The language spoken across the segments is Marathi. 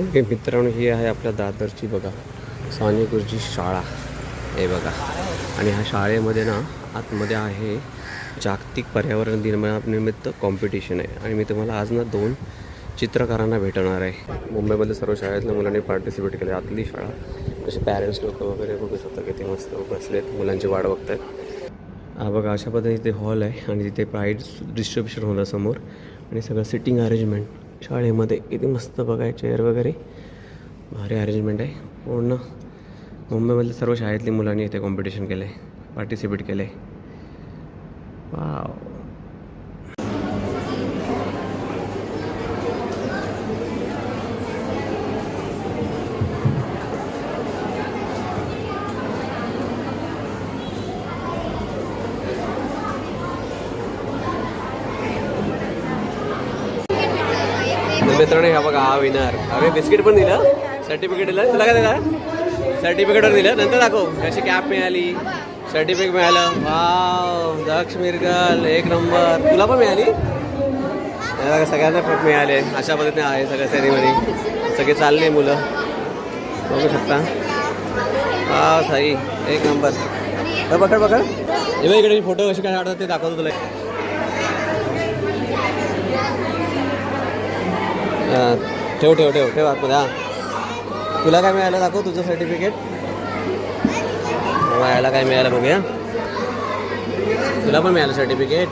ओके मित्रांनो ही आहे आपल्या दादरची बघा साने गुरुजी शाळा. हे बघा. आणि ह्या शाळेमध्ये ना आतमध्ये आहे जागतिक पर्यावरण दिनानिमित्त कॉम्पिटिशन आहे. आणि मी तुम्हाला आज ना दोन चित्रकारांना भेटणार आहे. मुंबईमधल्या सर्व शाळेतल्या मुलांनी पार्टिसिपेट केले. आतली शाळा असे पॅरेंट्स लोक वगैरे बघू शकता किती मस्त बसलेत मुलांची वाट बघतात हा बघा अशा पद्धतीने इथे हॉल आहे आणि तिथे प्राईड डिस्ट्रीब्युशन होणार समोर. आणि सगळं सिटिंग अरेंजमेंट शाळेमध्ये किती मस्त बघाय चेअर वगैरे. भारी अरेंजमेंट आहे. पूर्ण मुंबईमधल्या सर्व शाळेतली मुलांनी इथे कॉम्पिटिशन केलं आहे पार्टिसिपेट केलं आहे वा मित्रांनो ह्या बघा हा विनर अरे बिस्किट पण दिलं. सर्टिफिकेट दिलं. तुला काय दिलं? सर्टिफिकेटवर दिलं. नंतर दाखव. कशी कॅप मिळाली? सर्टिफिकेट मिळालं. वाव दक्ष मिरगल एक नंबर तुला पण मिळाली? सगळ्यांना पण मिळाले. अशा पद्धतीने आहे सगळं सेरेमनी सगळे चालले मुलं. बघू शकता. हा साई एक नंबर तर पकड पकड. इकडे फोटो कसे काय काढतात ते दाखवतो तुला. ठेव ठेव ठेव ठेव आतमध्ये हां. तुला काय मिळालं दाखव तुझं सर्टिफिकेट यायला काय मिळालं बघूया. तुला पण मिळालं सर्टिफिकेट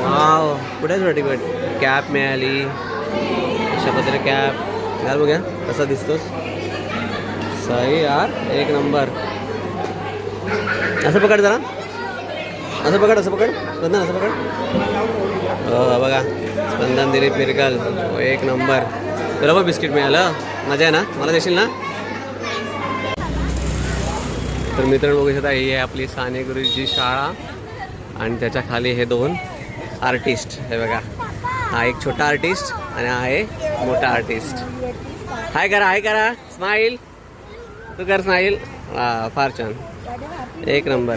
वाव कुठे सर्टिफिकेट कॅप मिळाली. अशा पद्धतीने कॅप घाल बघूया कसा दिसतोस? सही यार एक नंबर. असं पकड जरा. असं पकड असं पकड. स्पंदन असं पकड. हो, हो बघा. स्पंदन दिलीप मिरकल हो, एक नंबर. तुला पण बिस्किट मिळालं हो? मजा आहे ना? मला देशील ना? तर मित्रांनो बघू शकता ही आहे आपली साने गुरुजी शाळा. आणि त्याच्याखाली हे दोन आर्टिस्ट हे बघा. हा एक छोटा आर्टिस्ट आणि हा आहे मोठा आर्टिस्ट हाय करा हाय करा स्माईल तू कर स्माईल फार छान एक नंबर.